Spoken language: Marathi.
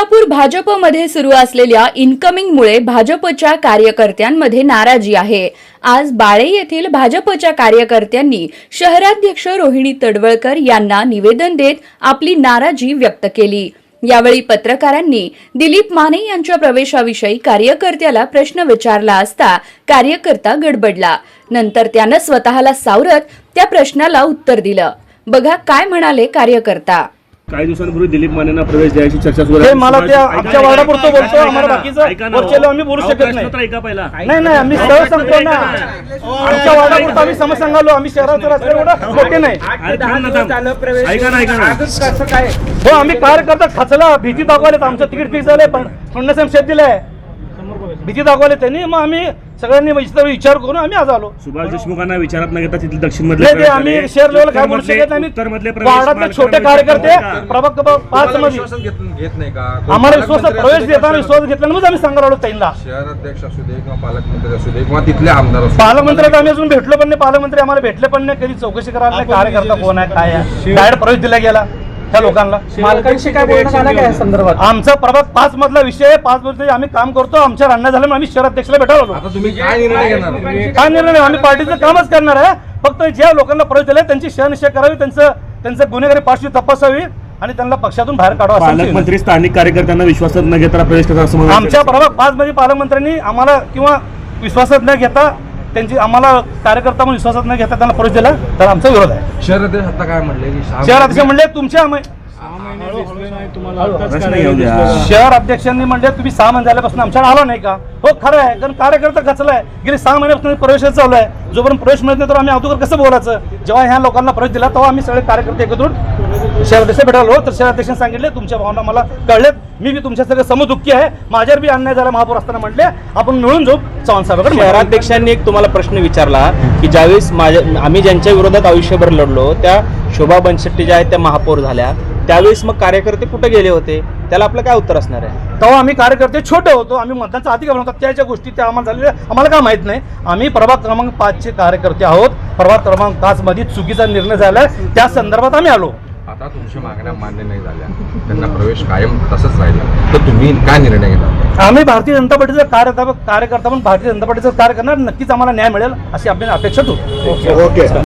सोलापूर भाजपमध्ये सुरू असलेल्या इन्कमिंगमुळे भाजपच्या कार्यकर्त्यांमध्ये नाराजी आहे. आज बाळे येथील भाजपच्या कार्यकर्त्यांनी शहराध्यक्ष रोहिणी तडवळकर यांना निवेदन देत आपली नाराजी व्यक्त केली. यावेळी पत्रकारांनी दिलीप माने यांच्या प्रवेशाविषयी कार्यकर्त्याला प्रश्न विचारला असता कार्यकर्ता गडबडला. नंतर त्यानं स्वतःला सावरत त्या प्रश्नाला उत्तर दिलं. बघा काय म्हणाले कार्यकर्ता. काही दिवसांपूर्वी दिलीप मानेंना प्रवेश द्यायची चर्चा सुरू आहे. मला त्या आमच्या वार्डापुरतं बोलतो, आम्हाला बाकीचं वरचेलं आम्ही बोलू शकत नाही. ऐका पहिला. नाही नाही आम्ही सरळ सांगतो ना. आमच्या वार्डापुरतं आम्ही समज सांगालो आम्ही शहराचं राजकारण एवढं मोठे नाही. ऐका ना ऐका ना. हो आम्ही कार्यकर्ता खचला भीती दाखवले आमचं तिकीट फिक्स झालंय पण फडणवीस शेत दिलंय भीती दाखवले त्यांनी मग आम्ही सगळ्यांनी इतर विचार करून आम्ही आज आलो. सुभाष देशमुखांना विचारात न घेता तिथले दक्षिण मधले प्रवेश आम्ही. शहर लेवल काय बोलू उत्तरमधले- शकत नाही वार्डातले छोटे कार्यकर्ते का? प्रभाग पाच मध्ये विश्वासात घेत घेत नाही का? आम्हाला विश्वास प्रवेश देताना विश्वास घेतल्यानं मग आम्ही सांगायला आलो त्यांना शहराध्यक्ष असू दे किंवा पालकमंत्री असू दे किंवा तिथले आमदार असू. पालकमंत्र्यात आम्ही अजून भेटलो पण नाही पालकमंत्री आम्हाला भेटले पण नाही कधी चौकशी करायला नाही कार्यकर्ता कोण आहे काय आहे? प्रवेश दिला गेला. त्या लोकांना. मालकांशी काय बोलणं झालं काय या संदर्भात? आमचा प्रभाग पाच मधला विषय आहे पाच मध्ये आम्ही काम करतो आमच्या रान्ना झालं आम्ही शहराध्यक्षला आता तुम्ही काय निर्णय घेणार? काय निर्णय? नाही, आम्ही पार्टीचं कामच करणार आहे. फक्त ज्या लोकांना प्रवेश दिलाय त्यांची शहनिशा करावी त्यांचं त्यांचं गुन्हेगारी पार्श्वी तपासावी आणि त्यांना पक्षातून बाहेर काढावं असं आमचं पालकमंत्री स्थानिक कार्यकर्त्यांना विश्वासात न घेता प्रवेश करतात असं म्हणून आमच्या प्रभाग पाच मध्ये पालकमंत्र्यांनी आम्हाला किंवा विश्वासात न घेता त्यांची आम्हाला कार्यकर्ता म्हणून विश्वासात न घेता त्यांना प्रवेश दिला तर आमचा विरोध आहे. शहराध्यक्ष आता काय म्हणले की सहा शहर अध्यक्ष म्हणले तुमच्या आम- प्रश्न येऊ द्या. शहर अध्यक्षांनी म्हणले तुम्ही सहा महिने झाल्यापासून आमच्याकडे आला नाही का? हो खरं आहे कारण कार्यकर्ता खचलाय गेले सहा महिन्यापासून प्रवेश चालू आहे. जोपर्यंत प्रवेश मिळत नाही तर आम्ही अगोदर कसं बोलायचं? जेव्हा ह्या लोकांना प्रवेश दिला तेव्हा आम्ही सगळे कार्यकर्ते एकत्र शहराध्यक्ष भेटायला तर शहराध्यक्षांनी सांगितले तुमच्या भावना मला कळलेत मी बी तुमच्या सगळं समदुःखी आहे. माझ्यावर बी अन्याय झाला महापौर असताना म्हटले. आपण मिळून जाऊ चव्हाण साहेबांकडे. शहराध्यक्षांनी एक तुम्हाला प्रश्न विचारला की ज्यावेळेस माझ्या आम्ही ज्यांच्या विरोधात आयुष्यभर लढलो त्या शोभा बनशेट्टी ज्या आहेत त्या महापौर झाल्या. त्यावेळेस मग कार्यकर्ते कुठे गेले होते? त्याला आपलं काय उत्तर असणार आहे? तेव्हा आम्ही कार्यकर्ते छोटे होतो. आम्ही मतदानचा अधिकार होता. त्याच्या गोष्टी त्या आम्हाला झालेल्या आम्हाला काय माहीत नाही. आम्ही प्रभाग क्रमांक पाचचे कार्यकर्ते आहोत. प्रभाग क्रमांक पाच मध्ये चुकीचा निर्णय झालाय त्या संदर्भात आम्ही आलो. आता तुमच्या मागण्या मान्य नाही झाल्या. त्यांना प्रवेश कायम तसंच राहिला. तर तुम्ही काय निर्णय घेणार? आम्ही भारतीय जनता पार्टीचं कार्यकर्ता कार्यकर्ता म्हणून भारतीय जनता पार्टीचं कार्य करणार नक्कीच आम्हाला न्याय मिळेल अशी आपली अपेक्षा होती